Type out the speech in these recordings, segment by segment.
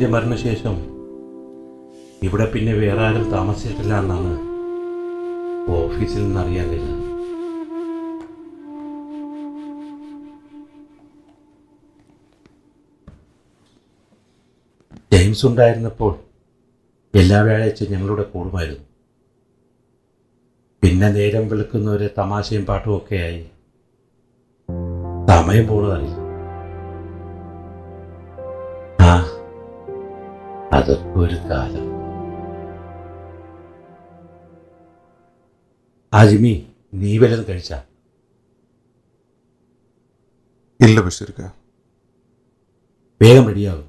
ജെയിംസിന്റെ മരണശേഷം ഇവിടെ പിന്നെ വേറെ ആരും താമസിച്ചിട്ടില്ല എന്നാണ് ഓഫീസിൽ നിന്ന് അറിയാൻ കഴിഞ്ഞത്. ജെയിംസ് ഉണ്ടായിരുന്നപ്പോൾ എല്ലാ വ്യാഴാഴ്ച ഞങ്ങളുടെ കൂടുമായിരുന്നു. പിന്നെ നേരം വെളുക്കുന്നവരെ തമാശയും പാട്ടും ഒക്കെയായി സമയം പോണതറിയില്ല. അതൊക്കെ ഒരു കാലം. ആജിമി നീ വല്ലതും കഴിച്ച? ഇല്ല ബഷീർക്ക. വേഗം റെഡിയാകും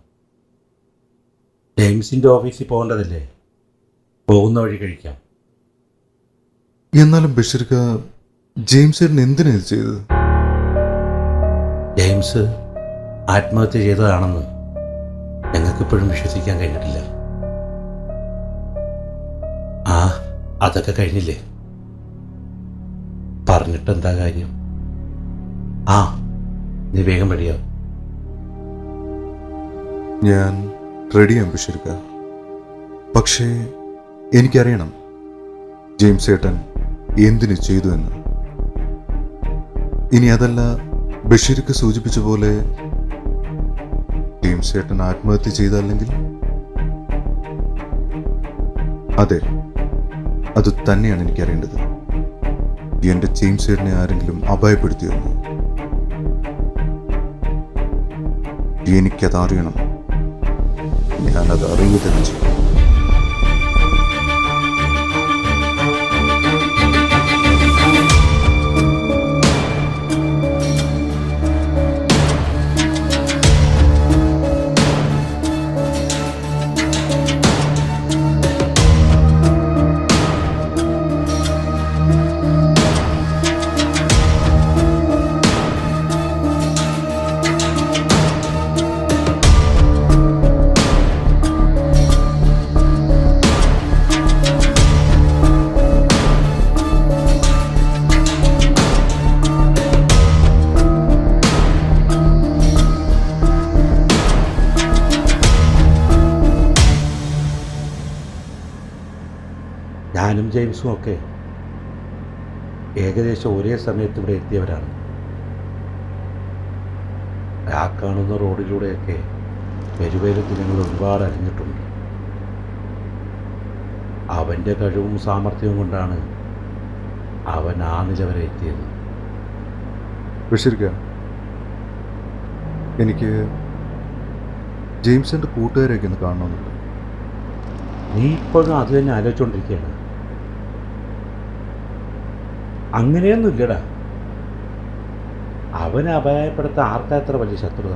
ടൈംസിന്റെ ഓഫീസിൽ പോകേണ്ടതല്ലേ? പോകുന്ന വഴി കഴിക്കാം. എന്നാലും ബഷീർക്ക ജെയിംസ് എന്തിനാ ഇത് ചെയ്തത്? ജെയിംസ് ആത്മഹത്യ ചെയ്തതാണെന്ന് ഞങ്ങൾക്കിപ്പോഴും വിശ്വസിക്കാൻ കഴിഞ്ഞിട്ടില്ല. ആ അതൊക്കെ കഴിഞ്ഞില്ലേ? പറഞ്ഞിട്ട് എന്താ കാര്യം? ആ നീ വേഗം റെഡിയാവും ഞാൻ റെഡി റെഡിയാണ് ബഷീർക്ക. പക്ഷേ എനിക്കറിയണം ജെയിംസ് ഏട്ടൻ എന്തിനു ചെയ്തു എന്ന്. ഇനി അതല്ല ബഷീർക്ക് സൂചിപ്പിച്ച പോലെ ചേട്ടൻ ആത്മഹത്യ ചെയ്തല്ലെങ്കിൽ അതെ അത് തന്നെയാണ് എനിക്കറിയേണ്ടത്. എന്റെ ജെയിംസ് ചേട്ടനെ ആരെങ്കിലും അപായപ്പെടുത്തിയെന്ന്? എനിക്കതറിയണം. ഞാനത് അറിയുക തന്നെ ചെയ്യും ജെയിംസും ഒക്കെ ഏകദേശം ഒരേ സമയത്ത് ഇവിടെ എത്തിയവരാണ്. ആ കാണുന്ന റോഡിലൂടെയൊക്കെ പെരുവേലത്തിൽ ജനങ്ങൾ ഒരുപാട് അറിഞ്ഞിട്ടുണ്ട് അവന്റെ കഴിവും സാമർഥ്യവും കൊണ്ടാണ് അവൻ ആ നില വരെ എത്തിയത്. ബഷീർക്ക എനിക്ക് ജെയിംസിന്റെ കൂട്ടുകാരെയൊക്കെ ഒന്ന് കാണണമെന്നുണ്ട്. നീ ഇപ്പോഴും അത് തന്നെ ആലോചിച്ചുകൊണ്ടിരിക്കുകയാണ് അങ്ങനെയൊന്നുമില്ലടാ. അവനെ അപായപ്പെടുത്താൻ ആർക്കാ എത്ര വലിയ ശത്രുത?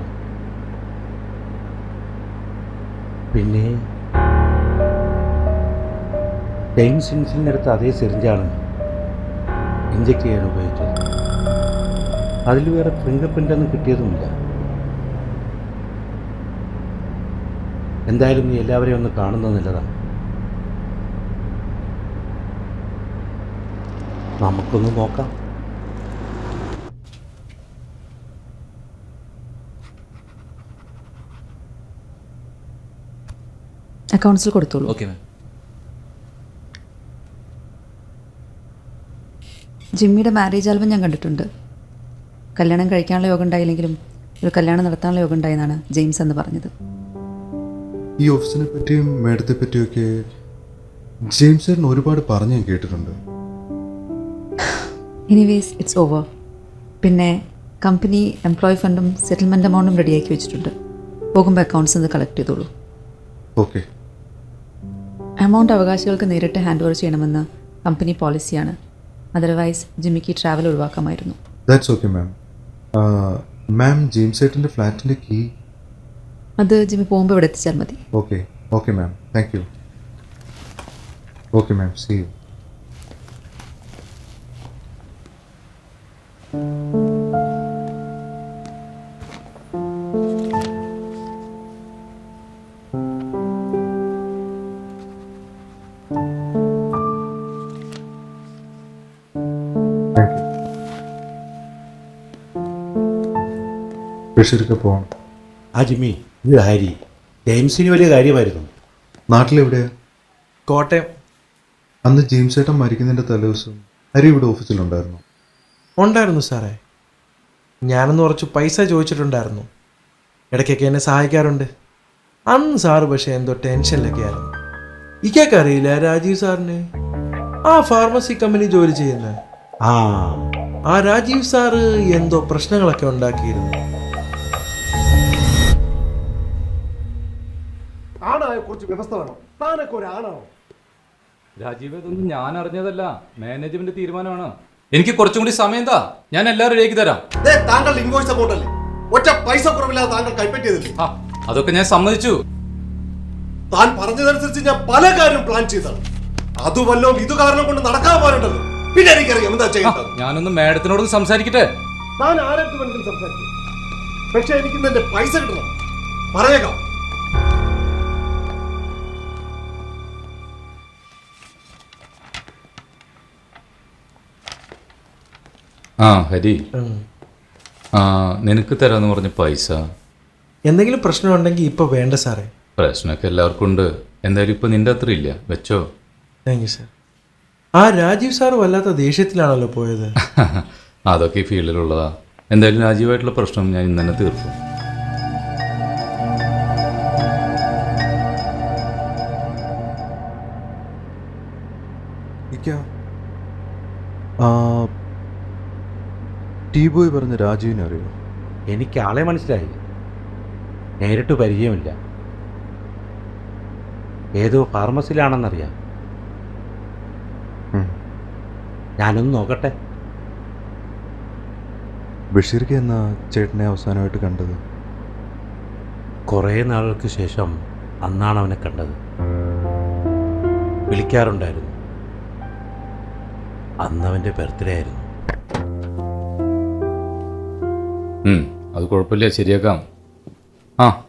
പിന്നെ ജെയിംസ് ഇൻസിലിനടുത്ത് അതേ സിറിഞ്ചാണ് ഇഞ്ചക്ട് ചെയ്യാൻ ഉപയോഗിച്ചത്. അതിൽ വേറെ ഫിംഗർ പ്രിന്റൊന്നും കിട്ടിയതുമില്ല. എന്തായാലും നീ എല്ലാവരെയും ഒന്ന് കാണുന്നത് നല്ലതാണ് നമുക്കൊന്ന് നോക്കാം. അക്കൗണ്ട്സിൽ കൊടുത്തോളൂ. Okay ma'am. ജിമ്മിയുടെ മാരേജ് ആൽബം ഞാൻ കണ്ടിട്ടുണ്ട്. കല്യാണം കഴിക്കാനുള്ള യോഗം ഉണ്ടായില്ലെങ്കിലും ഒരു കല്യാണം നടത്താനുള്ള യോഗം ഉണ്ടായെന്നാണ് ജെയിംസ് എന്ന് പറഞ്ഞത്. ഈ ഓഫീസിനെ പറ്റിയും മേഡത്തെ പറ്റിയൊക്കെ ജെയിംസ് ചേട്ടൻ ഒരുപാട് പറഞ്ഞു ഞാൻ കേട്ടിട്ടുണ്ട്. എനിവേസ് ഇറ്റ്സ് ഓവർ പിന്നെ കമ്പനി എംപ്ലോയി ഫണ്ടും സെറ്റിൽമെന്റ് എമൗണ്ടും റെഡിയാക്കി വെച്ചിട്ടുണ്ട്. പോകുമ്പോൾ അക്കൗണ്ട്സ് നിന്ന് കളക്ട് ചെയ്തോളൂ. ഓക്കെ എമൗണ്ട് അവകാശികൾക്ക് നേരിട്ട് ഹാൻഡ് ഓവർ ചെയ്യണമെന്ന് കമ്പനി പോളിസിയാണ് അതർവൈസ് ജിമ്മിക്ക് travel ഒഴിവാക്കാമായിരുന്നു. That's okay ma'am ma'am James ഏട്ടന്റെ ഫ്ലാറ്റിന്റെ കീ അത് ജിമ്മി പോകുമ്പോൾ ഇവിടെ എത്തിച്ചാൽ മതി. Okay okay ma'am thank you okay ma'am see you thank you ബഷീർക്ക് ആ ജിമ്മി ഇത് ഹാരി. ജെയിംസിന് വലിയ കാര്യമായിരുന്നു. നാട്ടിലെവിടെയാ? കോട്ടയം. അന്ന് ജെയിംസ് ചേട്ടൻ മരിക്കുന്നതിന്റെ തലേദിവസം ഹരി ഇവിടെ ഓഫീസിലുണ്ടായിരുന്നു. ഉണ്ടായിരുന്നു സാറേ. ഞാനൊന്ന് കുറച്ച് പൈസ ചോദിച്ചിട്ടുണ്ടായിരുന്നു. ഇടയ്ക്കൊക്കെ എന്നെ സഹായിക്കാറുണ്ട്. അന്ന് സാറ് പക്ഷേ എന്തോ ടെൻഷനിലൊക്കെ ആയിരുന്നു. ഇക്കൊക്കെ അറിയില്ല രാജീവ് സാറിന്. ആ ഫാർമസി കമ്പനി ജോലി ചെയ്യുന്ന. ആ. ആ രാജീവ് സാറ് എന്തോ പ്രശ്നങ്ങളൊക്കെ ഉണ്ടാക്കിയിരുന്നു. ആണായ കുറച്ച് വ്യവസ്ഥ വേണം. താനൊക്കെ ഒരു ആണാണോ രാജീവ് ഇതൊന്നും ഞാൻ അറിഞ്ഞതല്ല മാനേജ്മെന്റ് തീരുമാനമാണ്. എനിക്ക് കുറച്ചും കൂടി സമയം താ. ഞാൻ എല്ലാവരും രേഖ തരാം. താങ്കൾ ഇൻവോയ്സ് അല്ലേ? ഒറ്റ പൈസ കുറവില്ലാതെ താങ്കൾ കൈപ്പറ്റിയതില്ലേ ആ അതൊക്കെ ഞാൻ സമ്മതിച്ചു. താൻ പറഞ്ഞതനുസരിച്ച് ഞാൻ പല കാര്യം പ്ലാൻ ചെയ്താണ്. അതുവല്ലോ വല്ലതും ഇത് കാരണം കൊണ്ട് നടക്കാൻ പോലുണ്ടല്ലോ പിന്നെ എനിക്കറിയാം എന്താ ആ, ചെയ്യേണ്ടത്. ഞാനൊന്ന് മാഡത്തിനോടൊന്ന് സംസാരിക്കട്ടെ? താൻ ആരടുത്ത് വേണമെങ്കിലും സംസാരിക്കും. പക്ഷെ എനിക്ക് എന്റെ പൈസ കിട്ടണം. പറഞ്ഞേക്കാം ആ ഹരി. ആ നിനക്ക് തരാന്ന് പറഞ്ഞ പൈസ? എന്തെങ്കിലും പ്രശ്നമുണ്ടെങ്കിൽ ഇപ്പോൾ വേണ്ട സാറേ. പ്രശ്നമൊക്കെ എല്ലാവർക്കും ഉണ്ട്. എന്തായാലും ഇപ്പൊ നിന്റെ അത്ര ഇല്ല. വെച്ചോ? താങ്ക് യു സാർ ആ രാജീവ് സാർ വല്ലാത്ത ദേഷ്യത്തിലാണല്ലോ പോയത്. അതൊക്കെ ഈ ഫീൽഡിലുള്ളതാ. എന്തായാലും രാജീവായിട്ടുള്ള പ്രശ്നം ഞാൻ ഇന്ന് തന്നെ തീർത്തു ആ ടീ ബോയ് പറഞ്ഞ രാജീവിനെ അറിയോ എനിക്ക് ആളെ മനസ്സിലായി. നേരിട്ട് പരിചയമില്ല. ഏതോ ഫാർമസിയിലാണെന്നറിയാം. ഞാനൊന്ന് നോക്കട്ടെ. ബഷീർക്ക് എന്ന ചേട്ടനെ അവസാനമായിട്ട് കണ്ടത്? കുറേ നാളുകൾക്ക് ശേഷം അന്നാണ് അവനെ കണ്ടത്. വിളിക്കാറുണ്ടായിരുന്നു. അന്നവന്റെ ബർത്ത്ഡേ ആയിരുന്നു. അത് കുഴപ്പമില്ല ശരിയാക്കാം. ആ.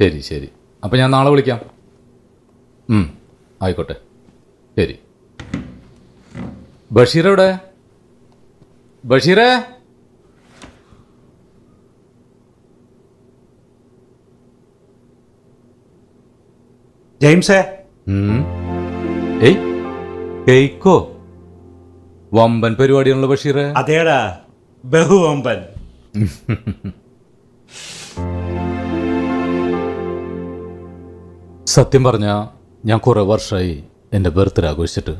ശരി ശരി. അപ്പം ഞാൻ നാളെ വിളിക്കാം. ആയിക്കോട്ടെ. ശരി. ബഷീർ എവിടെ? ബഷീറേ? ജെയിംസേ? ഏയ്. കേക്കോ? വമ്പൻ പരിപാടിയാണല്ലോ ബഷീറേ. അതേടാ. ബഹുവമ്പൻ. സത്യം പറഞ്ഞ ഞാൻ കുറെ വർഷമായി എന്റെ ബർത്ത്ഡേ ആഘോഷിച്ചിട്ട്.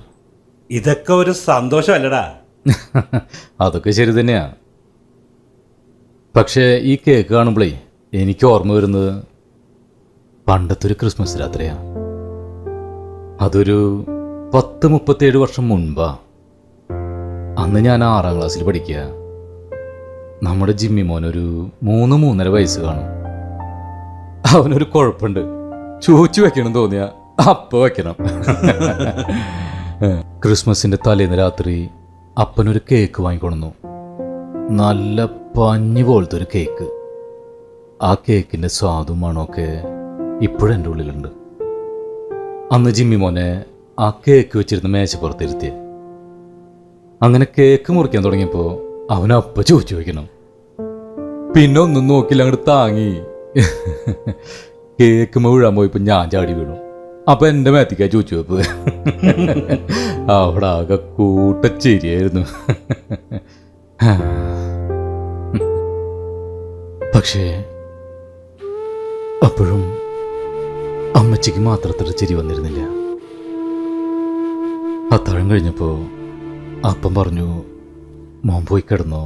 ഇതൊക്കെ ഒരു സന്തോഷമല്ലടാ. അതൊക്കെ ശരി തന്നെയാ. പക്ഷേ ഈ കേക്ക് കാണുമ്പോഴേ എനിക്ക് ഓർമ്മ വരുന്നത് പണ്ടത്തെ ഒരു ക്രിസ്മസ് രാത്രിയാ. അതൊരു പത്ത് മുപ്പത്തേഴ് വർഷം മുൻപാ. അന്ന് ഞാൻ ആറാം ക്ലാസ്സിൽ പഠിക്കുക. നമ്മുടെ ജിമ്മി മോനൊരു മൂന്ന് മൂന്നര വയസ്സ് കാണും. അവനൊരു കുഴപ്പമുണ്ട്. ചൂച്ചു വെക്കണം തോന്നിയ അപ്പ വെക്കണം. ക്രിസ്മസിന്റെ തലേന്ന് രാത്രി അപ്പനൊരു കേക്ക് വാങ്ങിക്കൊണന്നു നല്ല പഞ്ഞു പോലത്തെ ഒരു കേക്ക്. ആ കേക്കിന്റെ സ്വാദും മണമൊക്കെ ഇപ്പോഴും എന്റെ ഉള്ളിലുണ്ട്. അന്ന് ജിമ്മി മോനെ ആ കേക്ക് വെച്ചിരുന്ന മേശപ്പുറത്തിരുത്തിയ അങ്ങനെ കേക്ക് മുറിക്കാൻ തുടങ്ങിയപ്പോൾ അവനപ്പ ചോദിച്ചു വയ്ക്കണം പിന്നെ ഒന്നും നോക്കില്ല അങ്ങോട്ട് താങ്ങി. കേക്ക് വീഴാൻ പോയപ്പോൾ ഞാൻ ചാടി വീണു. അപ്പൊ എന്റെ മേത്തിക്കാ ചോദിച്ചു വെപ്പ് അവിടെ ആകെ കൂട്ടച്ചേരിയായിരുന്നു പക്ഷേ അപ്പോഴും അമ്മച്ചിക്ക് മാത്രത്ര ചിരി വന്നിരുന്നില്ല. അത്താഴം കഴിഞ്ഞപ്പോ അപ്പം പറഞ്ഞു മോൻ പോയി കിടന്നു.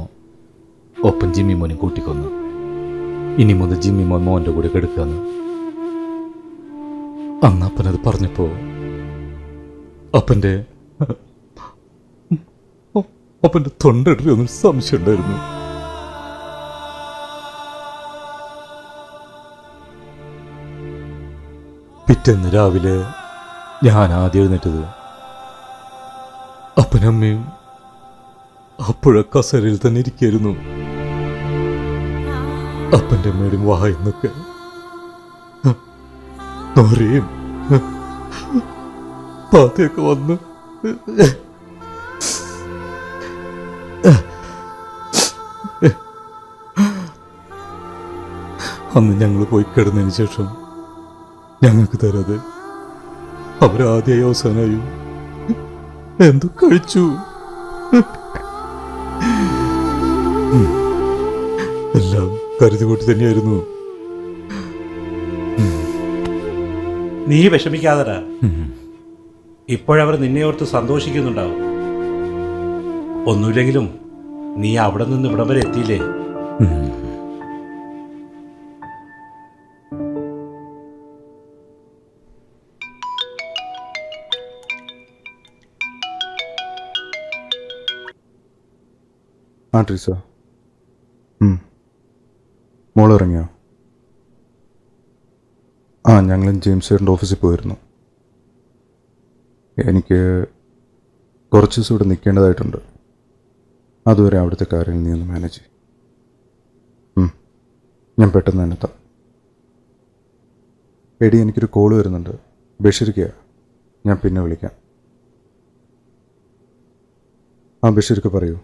ഒപ്പം ജിമ്മി മോനും കൂട്ടിക്കൊന്നു. ഇനി മുതൽ ജിമ്മി മോൻ മോന്റെ കൂടെ കിടക്കാന്ന്. അന്ന് അപ്പനത് പറഞ്ഞപ്പോ അപ്പന്റെ അപ്പന്റെ ഒന്നും സംശയം ഉണ്ടായിരുന്നു. പിറ്റേന്ന് രാവിലെ ഞാൻ ആദ്യം എഴുന്നേറ്റത് അപ്പനമ്മയും അപ്പോഴ കസേരയിൽ തന്നെ ഇരിക്കായിരുന്നു അപ്പന്റെ അമ്മയുടെയും വായിന്നൊക്കെ നോരയും പാതയൊക്കെ വന്ന്. അന്ന് ഞങ്ങൾ പോയി കിടന്നതിന് ശേഷം ഞങ്ങൾക്ക് തരാതെ അവരാദ്യമായി അവസാനമായി എന്തു കഴിച്ചു. എല്ലാം കരുതി കൂട്ടി തന്നെയായിരുന്നു. നീ വിഷമിക്കാതടാ. ഇപ്പോഴവർ നിന്നെ ഓർത്ത് സന്തോഷിക്കുന്നുണ്ടാവും. ഒന്നുമില്ലെങ്കിലും നീ അവിടെ നിന്ന് ഇവിടം വരെ എത്തിയില്ലേ? ആ ട്രീസ. മോൾ ഇറങ്ങിയോ? ആ ഞങ്ങളും ജെയിംസ് സാറിന്റെ ഓഫീസിൽ പോയിരുന്നു. എനിക്ക് കുറച്ച് ദിവസം ഇവിടെ നിൽക്കേണ്ടതായിട്ടുണ്ട്. അതുവരെ അവിടുത്തെ കാര്യങ്ങൾ നീ ഒന്ന് മാനേജ് ചെയ്യും. ഞാൻ പെട്ടെന്ന് തന്നെ എത്താം. എടി എനിക്കൊരു കോൾ വരുന്നുണ്ട്. ബഷീർക്ക ഞാൻ പിന്നെ വിളിക്കാം. ആ ബഷീർക്ക് പറയൂ.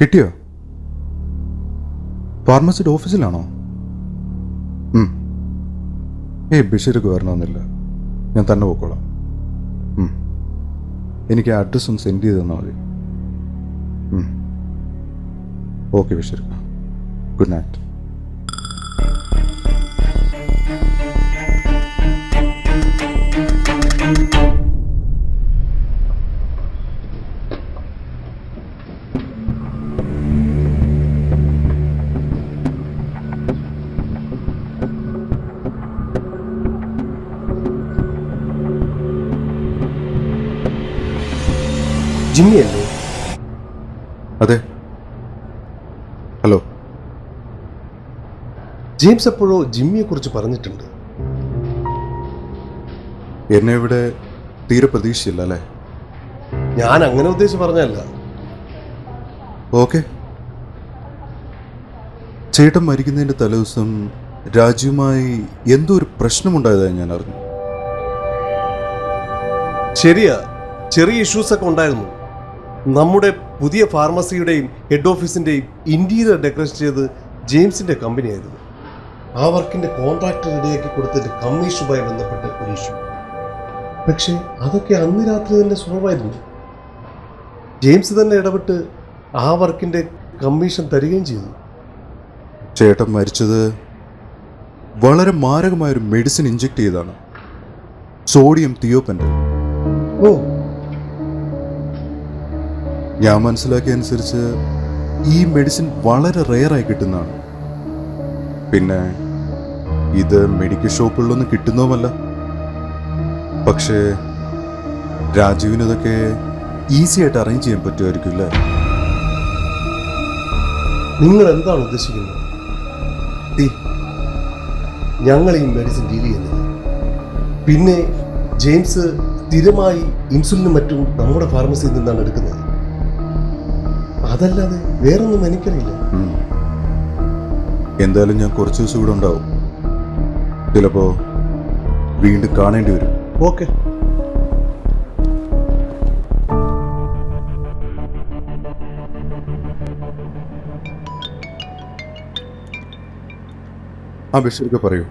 കിട്ടിയോ? ഫാർമസിയുടെ ഓഫീസിലാണോ. ഏയ് ബഷീർക്ക് വരണമെന്നില്ല ഞാൻ തന്നെ പോയിക്കോളാം എനിക്ക് ആ അഡ്രസ്സ് സെൻഡ് ചെയ്ത് തന്നാൽ മതി. ഓക്കെ ബഷീർക്ക് ഗുഡ് നൈറ്റ്. ജെയിംസ് എപ്പോഴോ ജിമ്മിയെ കുറിച്ച് പറഞ്ഞിട്ടുണ്ട്. എന്നെ ഇവിടെ തീരെ പ്രതീക്ഷിച്ചില്ല അല്ലേ? ഞാൻ അങ്ങനെ ഉദ്ദേശിച്ച് പറഞ്ഞല്ല ഓക്കെ. ചേട്ടൻ മരിക്കുന്നതിന്റെ തലേദിവസം രാജുവുമായി എന്തോ ഒരു പ്രശ്നമുണ്ടായതായി ഞാൻ അറിഞ്ഞു. ശരിയാ ചെറിയ ഇഷ്യൂസ് ഒക്കെ ഉണ്ടായിരുന്നു. നമ്മുടെ പുതിയ ഫാർമസിയുടെയും ഹെഡ് ഓഫീസിന്റെയും ഇന്റീരിയർ ഡെക്കറേഷൻ ചെയ്ത് ജെയിംസിന്റെ കമ്പനിയായിരുന്നു. ആ വർക്കിന്റെ കോൺട്രാക്ട് റെഡിയാക്കി കൊടുത്തതിന്റെ കമ്മീഷനുമായി ബന്ധപ്പെട്ട ഒരു ഇഷ്യൂ പക്ഷേ അതൊക്കെ അന്ന് രാത്രി തന്നെ സുഖമായിരുന്നു. ജെയിംസ് തന്നെ ഇടപെട്ട് ആ വർക്കിന്റെ കമ്മീഷൻ തരികയും ചെയ്തു. ചേട്ടൻ മരിച്ചത് വളരെ മാരകമായൊരു മെഡിസിൻ ഇഞ്ചെക്ട് ചെയ്താണ് സോഡിയം തിയോപ്പന്റെ ഓ. ഞാൻ മനസ്സിലാക്കിയ അനുസരിച്ച് ഈ മെഡിസിൻ വളരെ റെയറായി കിട്ടുന്നതാണ്. പിന്നെ ഇത് മെഡിക്കൽ ഷോപ്പുകളിലൊന്നും കിട്ടുന്നതുമല്ല. പക്ഷേ രാജുവിന് ഇതൊക്കെ ഈസി ആയിട്ട് അറേഞ്ച് ചെയ്യാൻ പറ്റുമായിരിക്കും അല്ലേ നിങ്ങൾ എന്താണ് ഉദ്ദേശിക്കുന്നത്? ഞങ്ങൾ ഈ മെഡിസിൻ ഡീൽ ചെയ്യുന്നത്. പിന്നെ ജെയിംസ് സ്ഥിരമായി ഇൻസുലിനും മറ്റും നമ്മുടെ ഫാർമസിയിൽ നിന്നാണ് എടുക്കുന്നത്. അതല്ലാതെ വേറൊന്നും എനിക്കറിയില്ല. എന്തായാലും ഞാൻ കുറച്ച് ദിവസം ഇവിടെ ഉണ്ടാവും. ചിലപ്പോ വീണ്ടും കാണേണ്ടി വരും. ഓക്കെ. ആ ബഷീർക്ക് പറയൂ.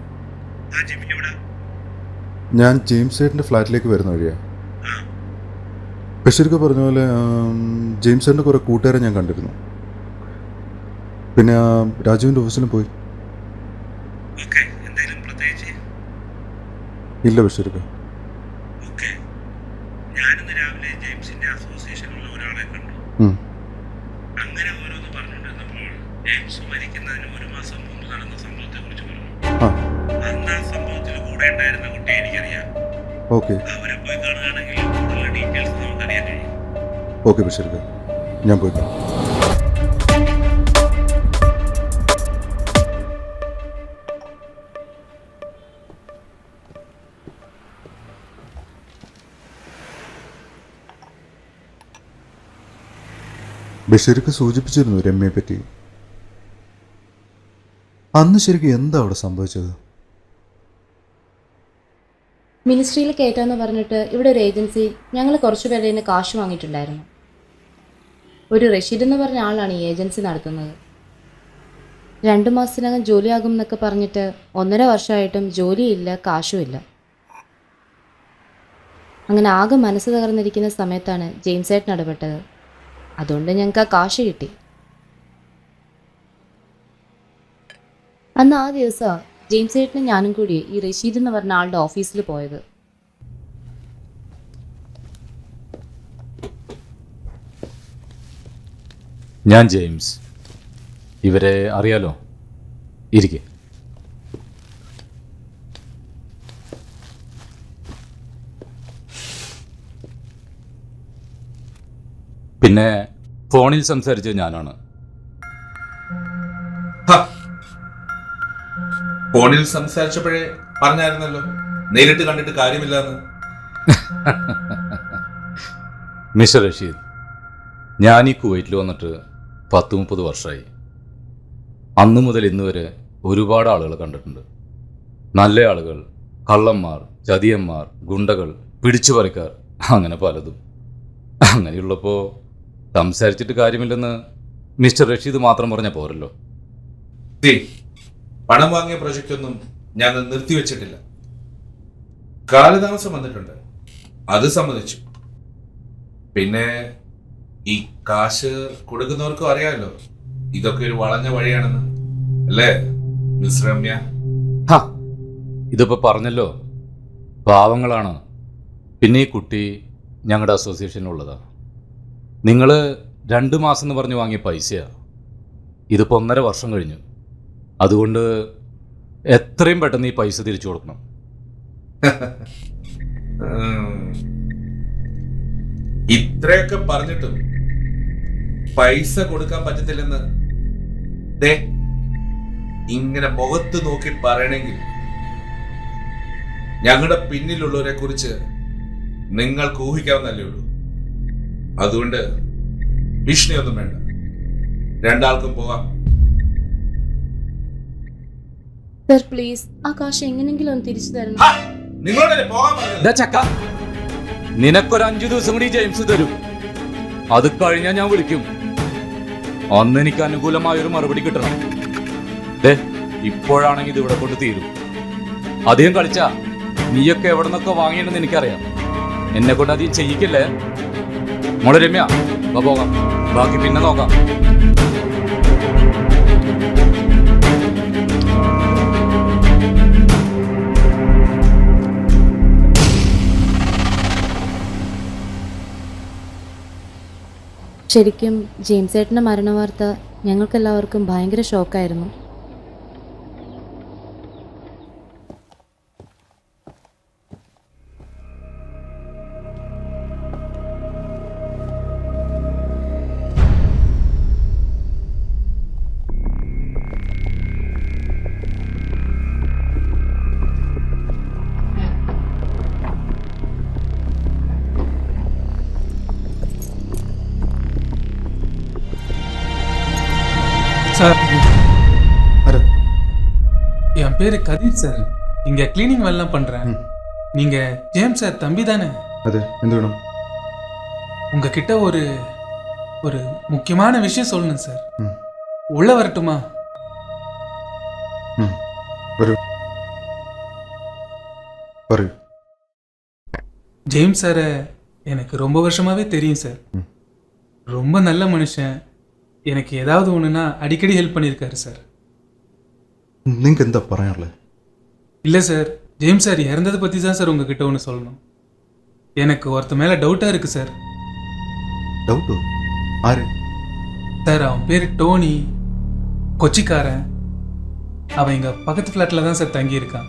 ഞാൻ ജെയിംസ് ചേട്ടന്റെ ഫ്ലാറ്റിലേക്ക് വരുന്ന വഴിയാ. ബഷീർക്ക് പറഞ്ഞ പോലെ ജെയിംസ് ചേട്ടന്റെ കുറേ കൂട്ടുകാരെ ഞാൻ കണ്ടിരുന്നു. പിന്നെ രാജുവിന്റെ ഓഫീസിലും പോയി. ഇല്ല ബഷീർക്ക്. ഞാനിന്ന് രാവിലെ ജെയിംസിന്റെ അസോസിയേഷനിലുള്ള ഒരാളെ കണ്ടു. ഉം. അങ്ങനെ ഓരോന്ന് പറഞ്ഞുകൊണ്ടിരുന്നപ്പോൾ ജെയിംസ് മരിക്കുന്നതിന് ഒരു മാസം മുമ്പ് നടന്ന സംഭവത്തെ കുറിച്ച് പറഞ്ഞു. ആ. അന്ന് ആ സംഭവത്തിൽ കൂടെ ഉണ്ടായിരുന്ന കുട്ടിയെ എനിക്കറിയാം. ഓക്കെ. അവരെ പോയി കാണുകയാണെങ്കിൽ കൂടുതൽ ഡീറ്റെയിൽസ് നമുക്കറിയാൻ കഴിയും. ഓക്കെ ബഷീർക്ക്. ഞാൻ പോയി കാണാം. ബഷീർക്ക് സൂചിപ്പിച്ചിരുന്നു രമ്യയെ പറ്റി. അന്ന് ശരിക്കും എന്താ അവിടെ സംഭവിച്ചത്? മിനിസ്ട്രിയിൽ കയറ്റാന്ന് പറഞ്ഞിട്ട് ഇവിടെ ഒരു ഏജൻസി ഞങ്ങൾ കുറച്ച് പേരുടെ കാശ് വാങ്ങിയിട്ടുണ്ടായിരുന്നു. ഒരു റഷീദ് എന്ന് പറഞ്ഞ ആളാണ് ഈ ഏജൻസി നടത്തുന്നത്. രണ്ടു മാസത്തിനകം ജോലിയാകും എന്നൊക്കെ പറഞ്ഞിട്ട് ഒന്നര വർഷമായിട്ടും ജോലിയില്ല കാശുമില്ല. അങ്ങനെ ആകെ മനസ്സ് തകർന്നിരിക്കുന്ന സമയത്താണ് ജെയിംസ് ഏട്ടൻ ഇടപെട്ടത്. അതുകൊണ്ട് ഞങ്ങൾക്ക് ആ കാശ് കിട്ടി. അന്ന് ആ ദിവസമാണ് ജെയിംസ് ഏട്ടനും ഞാനും കൂടി ഈ റഷീദ് എന്ന് പറഞ്ഞ ആളുടെ ഓഫീസിൽ പോയത്. ഞാൻ ജെയിംസ്. ഇവരെ അറിയാലോ? ഇരിക്കെ. പിന്നെ ഫോണിൽ സംസാരിച്ചത് ഞാനാണ്. ഫോണിൽ സംസാരിച്ചപ്പോഴേ പറഞ്ഞായിരുന്നല്ലോ നേരിട്ട് കണ്ടിട്ട് കാര്യമില്ലെന്ന്. മിസ്റ്റർ റഷീദ് ഞാൻ ഈ കുവൈറ്റിൽ വന്നിട്ട് പത്ത് മുപ്പത് വർഷമായി അന്നു മുതൽ ഇന്ന് വരെ ഒരുപാട് ആളുകൾ കണ്ടിട്ടുണ്ട്. നല്ല ആളുകൾ കള്ളന്മാർ ചതിയന്മാർ ഗുണ്ടകൾ പിടിച്ചുപറിക്കാർ അങ്ങനെ പലതും. അങ്ങനെയുള്ളപ്പോൾ സംസാരിച്ചിട്ട് കാര്യമില്ലെന്ന് മിസ്റ്റർ റഷീദ് മാത്രം പറഞ്ഞ പോരല്ലോ. പണം വാങ്ങിയ പ്രൊജക്റ്റ് ഒന്നും ഞാൻ നിർത്തിവെച്ചിട്ടില്ല. കാലതാമസം വന്നിട്ടുണ്ട്. അത് സമ്മതിച്ചു പിന്നെ ഈ കാശ് കൊടുക്കുന്നവർക്കും അറിയാമല്ലോ ഇതൊക്കെ ഒരു വളഞ്ഞ വഴിയാണെന്ന്. അല്ലേ മിസ് രമ്യ? ഇതിപ്പോ പറഞ്ഞല്ലോ. പാവങ്ങളാണ്. പിന്നെ ഈ കുട്ടി ഞങ്ങളുടെ അസോസിയേഷനിലുള്ളതാ. നിങ്ങൾ രണ്ട് മാസം എന്ന് പറഞ്ഞ് വാങ്ങിയ പൈസയാണ് ഇതിപ്പോൾ ഒന്നര വർഷം കഴിഞ്ഞു. അതുകൊണ്ട് എത്രയും പെട്ടെന്ന് ഈ പൈസ തിരിച്ചു കൊടുക്കണം. ഇത്രയൊക്കെ പറഞ്ഞിട്ടും പൈസ കൊടുക്കാൻ പറ്റത്തില്ലെന്ന്. ദേ ഇങ്ങനെ മുഖത്ത് നോക്കി പറയണമെങ്കിൽ ഞങ്ങളുടെ പിന്നിലുള്ളവരെ കുറിച്ച് നിങ്ങൾക്ക് ഊഹിക്കാവുന്നല്ലേ ഉള്ളൂ. അതുകൊണ്ട് ഭീഷണിയൊന്നും വേണ്ട. രണ്ടാൾക്കും പോവാം. സർ പ്ലീസ് ആ കാശ് എങ്ങനെയെങ്കിലും ഒന്ന് തിരിച്ചു തരണം! നിങ്ങളോടല്ലേ പോകാൻ പറഞ്ഞത്? ദാ ചക്ക. നിനക്കൊരു അഞ്ചു ദിവസം കൂടി ജെയിംസ് തരും. അത് കഴിഞ്ഞാൽ ഞാൻ വിളിക്കും. അന്ന് എനിക്ക് അനുകൂലമായ ഒരു മറുപടി കിട്ടണം. ദേ ഇപ്പോഴാണെങ്കിൽ ഇത് ഇവിടെ കൊണ്ട് തീരും. അധികം കളിച്ചാ നീയൊക്കെ എവിടെ നിന്നൊക്കെ വാങ്ങിയെന്ന് എനിക്കറിയാം. എന്നെ കൊണ്ട് അധികം ചെയ്യിക്കല്ലേ മോളെ രമ്യ വാ പോകാം. ബാക്കി പിന്നെ നോക്കാം. ശരിക്കും ജെയിംസ് ഏട്ടന്റെ മരണവാർത്ത ഞങ്ങൾക്കെല്ലാവർക്കും ഭയങ്കര ഷോക്കായിരുന്നു. என் பேரு கதீப் சார் இங்க கிளீனிங் வேலைலாம் பண்றேன். நீங்க ஜேம்ஸ் சார் தம்பி தானே? அது உங்ககிட்ட ஒரு ஒரு முக்கியமான விஷயம் சொல்லணும் சார் உள்ள வரட்டுமா? வரு. ஜேம்ஸ் சாரை எனக்கு ரொம்ப வருஷமாவே தெரியும் சார் ரொம்ப நல்ல மனுஷன். எனக்கு ஏதாவது ஒண்ணுன்னா அடிக்கடி ஹெல்ப் பண்ணியிருக்காரு சார் നിങ്ങൾക്ക് എന്താ പറയാനുള്ളത് இல்லை சார் ஜேம்ஸ் சார் இறந்ததை பற்றி தான் சார் உங்ககிட்ட ஒன்று சொல்லணும் எனக்கு ஒருத்த மேலே டவுட்டாக இருக்குது சார் ഡൗട്ടോ ആര് சார் அவன் பேர் டோனி கொச்சிக்காரன் அவன் எங்கள் பக்கத்து ஃப்ளாட்டில் தான் சார் தங்கியிருக்கான்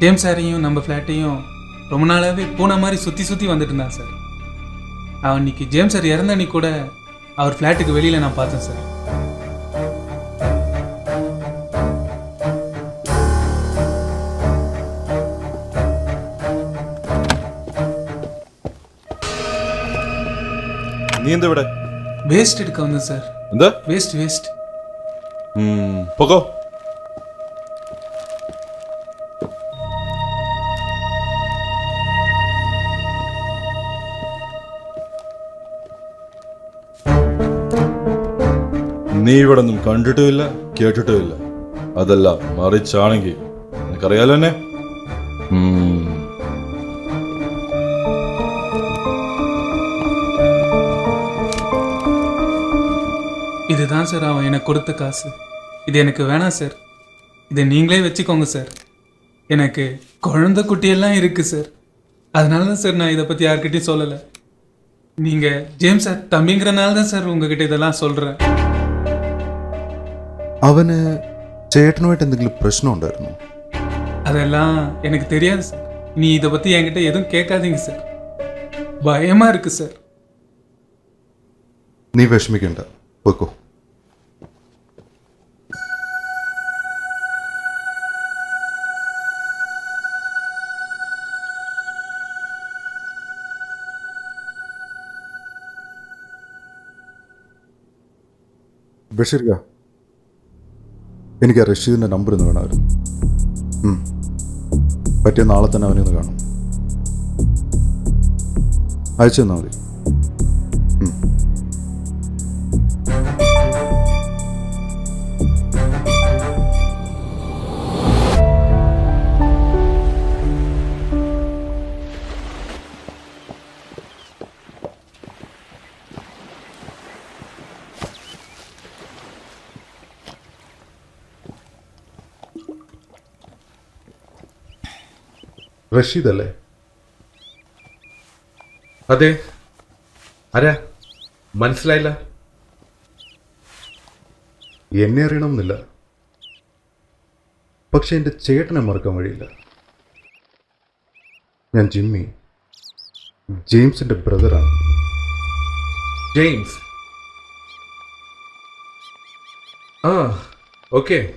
ஜேம்ஸ் சாரையும் நம்ம ஃப்ளாட்டையும் ரொம்ப நாளாகவே பூனை மாதிரி சுற்றி சுற்றி வந்துட்டு இருந்தான் சார் அவன் இன்னைக்கு ஜேம்ஸ் சார் இறந்த அன்னைக்கு கூட அவர் ஃப்ளாட்டுக்கு வெளியில் நான் பார்த்தேன் சார் നീ എന്താ ഇവിടെ? വേസ്റ്റ് എടുക്കാൻ വന്നത് സാർ എന്താ വേസ്റ്റ് വേസ്റ്റ് പോകോ നീ ഇവിടെ ഒന്നും കണ്ടിട്ടുമില്ല കേട്ടിട്ടുമില്ല. അതല്ല മറിച്ചാണെങ്കിൽ. നിനക്കറിയാലോ എന്നെ? இதுதான் சார் அவன் எனக்கு கொடுத்த காசு இது எனக்கு வேணாம் சார் இதை நீங்களே வச்சுக்கோங்க சார் எனக்கு குழந்தை குட்டியெல்லாம் இருக்குது சார் அதனால தான் சார் நான் இதை பற்றி யார்கிட்டயும் சொல்லலை நீங்கள் ஜேம்ஸ் சார் தம்பிங்கிறனால தான் சார் உங்ககிட்ட இதெல்லாம் சொல்கிறேன் അവന് ചേട്ടനുമായിട്ട് എന്തെങ്കിലും പ്രശ്നം ഉണ്ടായിരുന്നു அதெல்லாம் எனக்கு தெரியாது சார் நீ இதை பற்றி என்கிட்ட எதுவும் கேட்காதீங்க சார் பயமாக இருக்குது சார் നീ വിഷമിക്കണ്ട വെക്കോ ബഷീർക്ക? എനിക്ക് ആ റഷീദിന്റെ നമ്പർ ഒന്ന് വേണമായിരുന്നു. പറ്റിയ നാളെ തന്നെ അവനെ ഒന്ന് കാണും അയച്ചു തന്നാൽ മതി. റഷീദ് അല്ലേ അതെ. ആരാ? മനസ്സിലായില്ല. എന്നെ അറിയണമെന്നില്ല. പക്ഷെ എന്റെ ചേട്ടനെ മറക്കാൻ വഴിയില്ല. ഞാൻ ജിമ്മി. ജെയിംസിന്റെ ബ്രദറാണ്. ജെയിംസ്? ആ ഓക്കെ.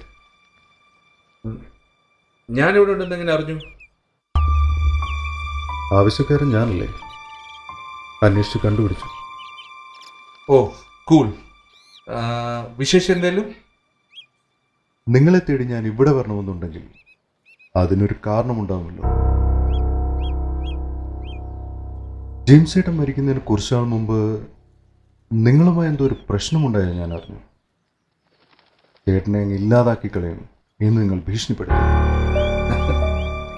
ഞാനിവിടെ ഉണ്ടെന്ന് എങ്ങനെ അറിഞ്ഞു? ആവശ്യക്കാരൻ ഞാനല്ലേ? അന്വേഷിച്ച് കണ്ടുപിടിച്ചു. ഓ കൂൾ. വിശേഷം എന്തേലും? നിങ്ങളെ തേടി ഞാൻ ഇവിടെ വരണമെന്നുണ്ടെങ്കിൽ അതിനൊരു കാരണമുണ്ടാവുമല്ലോ. ജെയിംസ് ഏട്ടൻ മരിക്കുന്നതിന് കുറച്ചാൾ മുമ്പ് നിങ്ങളുമായി എന്തോ ഒരു പ്രശ്നമുണ്ടായ ഞാൻ അറിഞ്ഞു. ചേട്ടനെ അങ്ങ് ഇല്ലാതാക്കി കളയും എന്ന് നിങ്ങൾ ഭീഷണിപ്പെടുത്തി.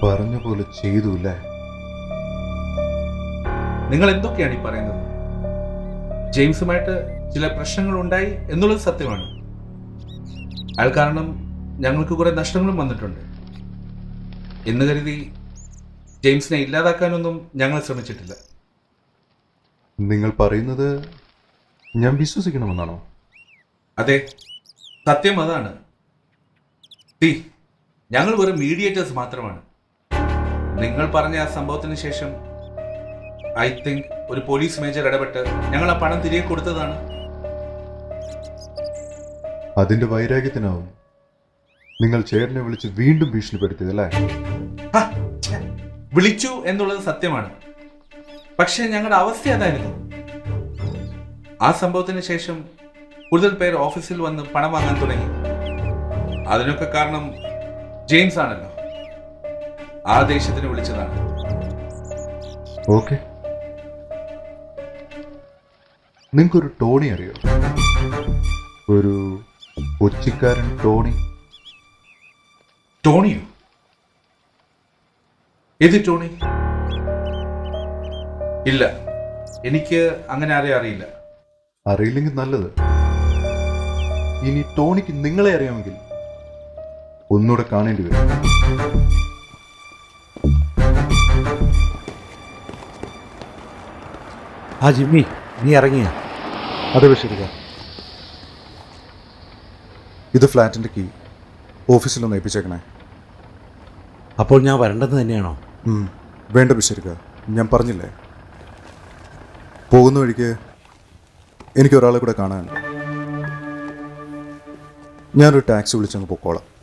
പറഞ്ഞ പോലെ ചെയ്തു അല്ലേ നിങ്ങൾ എന്തൊക്കെയാണ് ഈ പറയുന്നത്? ജെയിംസുമായിട്ട് ചില പ്രശ്നങ്ങൾ ഉണ്ടായി എന്നുള്ളത് സത്യമാണ്. അയാൾ കാരണം ഞങ്ങൾക്ക് കുറെ നഷ്ടങ്ങളും വന്നിട്ടുണ്ട്. എന്ന് കരുതി ജെയിംസിനെ ഇല്ലാതാക്കാനൊന്നും ഞങ്ങൾ ശ്രമിച്ചിട്ടില്ല. നിങ്ങൾ പറയുന്നത് ഞാൻ വിശ്വസിക്കണമെന്നാണോ? അതെ സത്യം അതാണ്. സി ഞങ്ങൾ വെറും മീഡിയേറ്റേഴ്സ് മാത്രമാണ്. നിങ്ങൾ പറഞ്ഞ ആ സംഭവത്തിന് ശേഷം ഐ തിങ്ക് ഒരു പോലീസ് മേജർ ഇടപെട്ട് ഞങ്ങൾ ആ പണം തിരികെ കൊടുത്തതാണ്. അതിന്റെ വൈരാഗ്യത്തിനാവും. നിങ്ങൾ ചേട്ടനെ വിളിച്ച് വീണ്ടും ഭീഷണിപ്പെടുത്തിയതല്ലേ അല്ലേ? വിളിച്ചു എന്നുള്ളത് സത്യമാണ്. പക്ഷേ ഞങ്ങളുടെ അവസ്ഥ അതായിരുന്നു. ആ സംഭവത്തിന് ശേഷം കൂടുതൽ പേർ ഓഫീസിൽ വന്ന് പണം വാങ്ങാൻ തുടങ്ങി. അതിനൊക്കെ കാരണം ജെയിംസ് ആണല്ലോ ആ ദേശത്തിന് വിളിച്ചതാണ്. ഓക്കെ. നിങ്ങൾക്കൊരു ടോണി അറിയോ? ഒരു കൊച്ചിക്കാരൻ ടോണി. ടോണിയോ? ഏത് ടോണി? ഇല്ല. എനിക്ക് അങ്ങനെ ആരെയും അറിയില്ല. അറിയില്ലെങ്കിൽ നല്ലത്. ഇനി ടോണിക്ക് നിങ്ങളെ അറിയാമെങ്കിൽ ഒന്നുകൂടെ കാണേണ്ടി വരും. ആ ജിമ്മി. നീ ഇറങ്ങിയ? അത് വിഷയ ഇത് ഫ്ലാറ്റിന്റെ കീ. ഓഫീസിലൊന്ന് ഏൽപ്പിച്ചേക്കണേ. അപ്പോൾ ഞാൻ വരേണ്ടത് തന്നെയാണോ? വേണ്ട ബഷീർക്ക ഞാൻ പറഞ്ഞില്ലേ? പോകുന്ന വഴിക്ക് എനിക്ക് ഒരാളെ കൂടെ കാണാനുണ്ട്. ഞാനൊരു ടാക്സി വിളിച്ചങ്ങ് പൊക്കോളാം.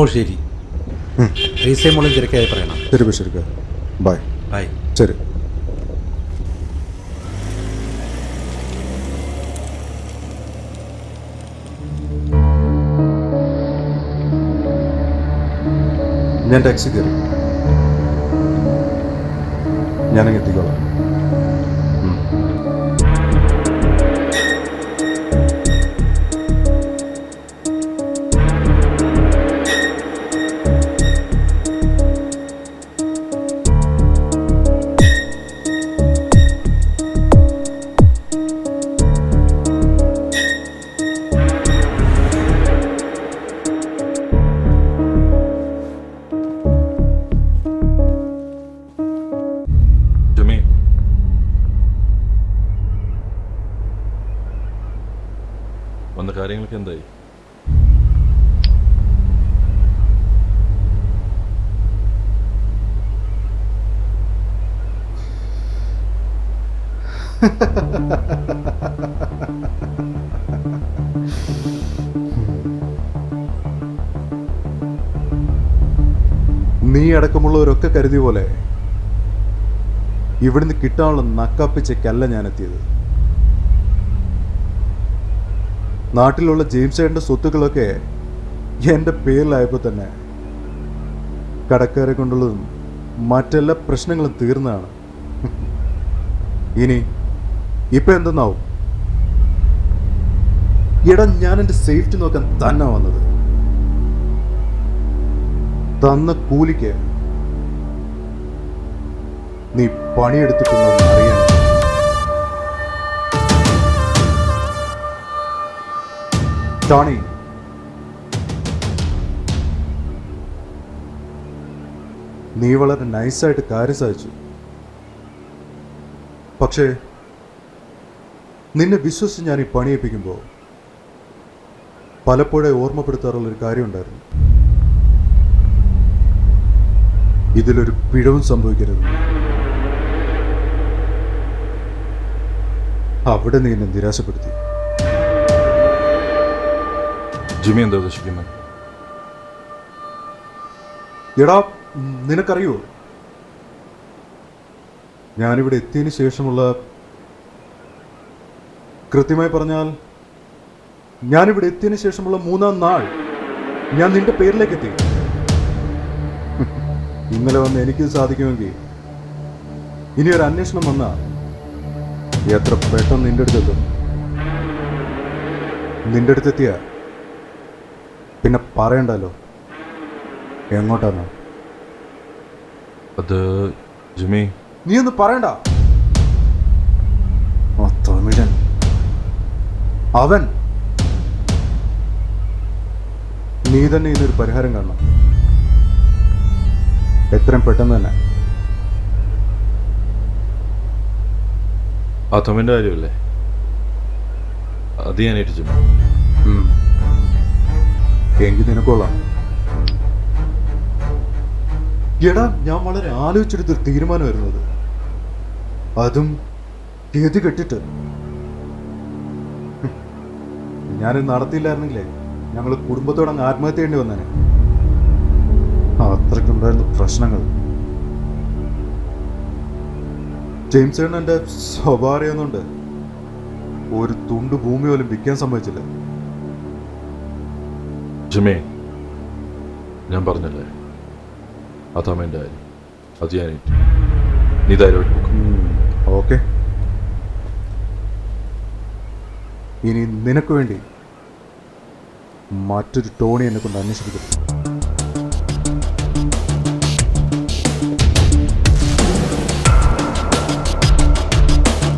അപ്പോൾ ശരി. റീസേ മോളിൽ തിരക്കായി പറയണം. ശരി. ബൈ. ബൈ. ശരി. ഞാൻ ടാക്സി കയറി. ഞാനങ്ങ് എത്തിക്കോളാം. എന്തായി? നീ അടക്കമുള്ളവരൊക്കെ കരുതി പോലെ ഇവിടുന്ന് കിട്ടാനുള്ള നക്കാപ്പിച്ചയ്ക്കല്ല ഞാൻ എത്തിയത് നാട്ടിലുള്ള ജെയിംസ് ഏട്ടന്റെ സ്വത്തുക്കളൊക്കെ എന്റെ പേരിലായപ്പോൾ തന്നെ കടക്കാരെ കൊണ്ടുള്ളതും മറ്റെല്ലാ പ്രശ്നങ്ങളും തീർന്നതാണ്. ഇനി ഇപ്പം എന്തെന്നാവും? ഇട ഞാൻ എന്റെ സേഫ്റ്റി നോക്കാൻ തന്നെ വന്നത്. തന്ന കൂലിക്ക് നീ പണിയെടുത്തിട്ടുണ്ടോ അറിയാൻ ടോണി നീ വളരെ നൈസായിട്ട് കാര്യം സാധിച്ചു. പക്ഷേ നിന്നെ വിശ്വസിച്ച് ഞാൻ ഈ പണിയേപ്പിക്കുമ്പോൾ പലപ്പോഴേ ഓർമ്മപ്പെടുത്താറുള്ളൊരു കാര്യമുണ്ടായിരുന്നു ഇതിലൊരു പിഴവും സംഭവിക്കരുത്. അവിടെ നീ എന്നെ നിരാശപ്പെടുത്തി. ജിമി എന്താ ഉദ്ദേശിക്കുന്നത് എടാ നിനക്കറിയോ? ഞാനിവിടെ എത്തിയതിന് ശേഷമുള്ള കൃത്യമായി പറഞ്ഞാൽ ഞാനിവിടെ എത്തിയതിന് ശേഷമുള്ള മൂന്നാം നാൾ ഞാൻ നിന്റെ പേരിലേക്ക് എത്തി. ഇന്നലെ വന്ന് എനിക്ക് സാധിക്കുമെങ്കിൽ ഇനി ഒരു അന്വേഷണം വന്ന എത്ര പെട്ടെന്ന് നിന്റെ അടുത്തെത്തും? നിന്റെ അടുത്തെത്തിയ പിന്നെ പറയണ്ടല്ലോ. എങ്ങോട്ടാണ്? അത് ജിമി. നീ ഒന്ന് പറയണ്ട. തമിഴൻ. അവൻ. നീ തന്നെ ഇതിനൊരു പരിഹാരം കാണണം. എത്രയും പെട്ടെന്ന് തന്നെ. ആ തമ്മിന്റെ കാര്യമല്ലേ? അത് ഞാനായിട്ട് ഉം. എങ്കിൽ നിനക്കൊള്ളാം എടാ ഞാൻ വളരെ ആലോചിച്ചെടുത്തൊരു തീരുമാനം വരുന്നത് അതും. ഗതി കെട്ടിട്ട്. ഞാനിത് നടത്തിയില്ലായിരുന്നെങ്കിലേ ഞങ്ങൾ കുടുംബത്തോടെ അങ്ങ് ആത്മഹത്യ ചെയ്യേണ്ടി വന്നേനെ. അത്രയ്ക്കുണ്ടായിരുന്നു പ്രശ്നങ്ങൾ. ജെയിംസ് എണ്ണ എന്റെ സ്വഭാവം അറിയുന്നുണ്ട് ഒരു തുണ്ട് ഭൂമി പോലും വിൽക്കാൻ സമ്മതിച്ചില്ല. ജിമി ഞാൻ പറഞ്ഞല്ലേ? ആ തമ്മിന്റെ കാര്യം. അത് ഞാൻ നീ ഓക്കെ. ഇനി നിനക്ക് വേണ്ടി മറ്റൊരു ടോണി എന്നെ കൊണ്ട് അന്വേഷിപ്പിക്കും